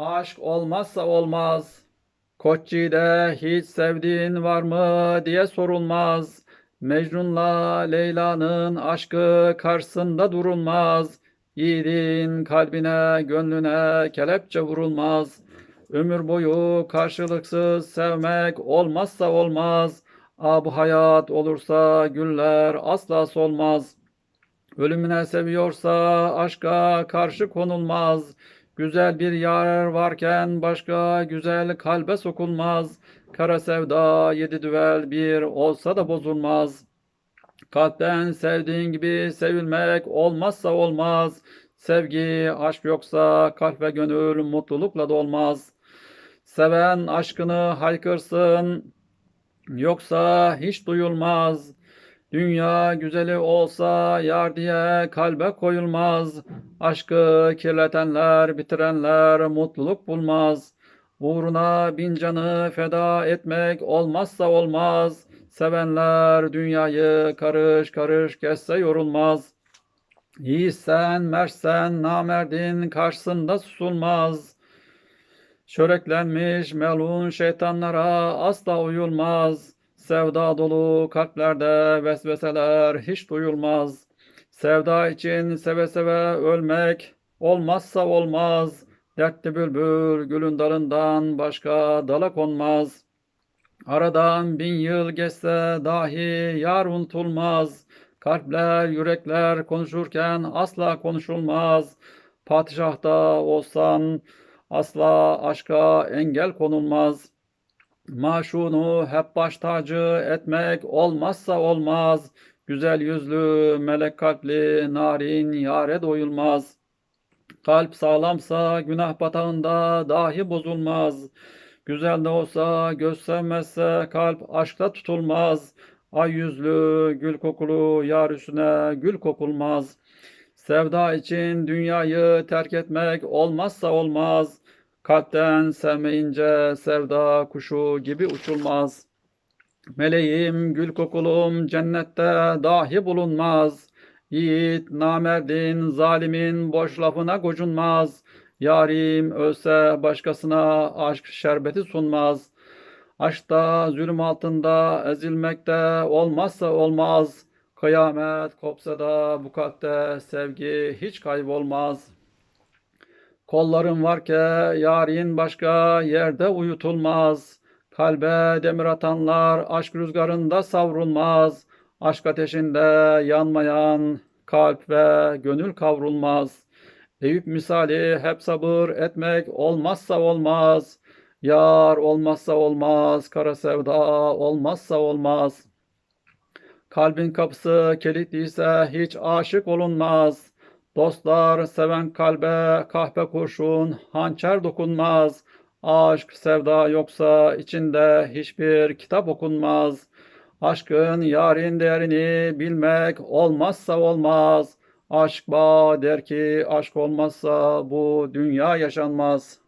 Aşk olmazsa olmaz. Koççi'de hiç sevdiğin var mı diye sorulmaz. Mecnun'la Leyla'nın aşkı karşısında durulmaz. Yiğidin kalbine, gönlüne kelepçe vurulmaz. Ömür boyu karşılıksız sevmek olmazsa olmaz. Ab hayat olursa güller asla solmaz. Ölümüne seviyorsa aşka karşı konulmaz. Güzel bir yar varken başka güzel kalbe sokulmaz. Kara sevda yedi düvel bir olsa da bozulmaz. Kalpten sevdiğin gibi sevilmek olmazsa olmaz. Sevgi, aşk yoksa kalp ve gönül mutlulukla dolmaz. Seven aşkını haykırsın, yoksa hiç duyulmaz. Dünya güzeli olsa yar diye kalbe koyulmaz. Aşkı kirletenler, bitirenler mutluluk bulmaz. Uğruna bin canı feda etmek olmazsa olmaz. Sevenler dünyayı karış karış kesse yorulmaz. Yiğitsen, mersen, namerdin karşısında susulmaz. Çöreklenmiş melun şeytanlara asla uyulmaz. Sevda dolu kalplerde vesveseler hiç duyulmaz. Sevda için seve seve ölmek olmazsa olmaz. Dertli bülbül gülün dalından başka dala konmaz. Aradan bin yıl geçse dahi yar unutulmaz. Kalpler, yürekler konuşurken asla konuşulmaz. Padişahta olsan asla aşka engel konulmaz. Maşunu hep baş tacı etmek olmazsa olmaz. Güzel yüzlü, melek kalpli, narin yare doyulmaz. Kalp sağlamsa günah batağında dahi bozulmaz. Güzel de olsa göz sevmezse kalp aşkta tutulmaz. Ay yüzlü, gül kokulu yar üstüne gül kokulmaz. Sevda için dünyayı terk etmek olmazsa olmaz. Kalpten sevmeyince sevda kuşu gibi uçulmaz. Meleğim, gül kokulum cennette dahi bulunmaz. Yiğit, namerdin, zalimin boş lafına gocunmaz. Yarim ölse başkasına aşk şerbeti sunmaz. Aşkta zulüm altında ezilmekte olmazsa olmaz. Kıyamet kopsa da bu kalpte sevgi hiç kaybolmaz. Kolların var ki yarin başka yerde uyutulmaz. Kalbe demir atanlar aşk rüzgarında savrulmaz. Aşk ateşinde yanmayan kalp ve gönül kavrulmaz. Eyüp misali hep sabır etmek olmazsa olmaz. Yar olmazsa olmaz, kara sevda olmazsa olmaz. Kalbin kapısı kilitliyse hiç aşık olunmaz. Dostlar seven kalbe kahpe kurşun, hançer dokunmaz. Aşk, sevda yoksa içinde hiçbir kitap okunmaz. Aşkın yarın değerini bilmek olmazsa olmaz. Aşk bağ der ki aşk olmazsa bu dünya yaşanmaz.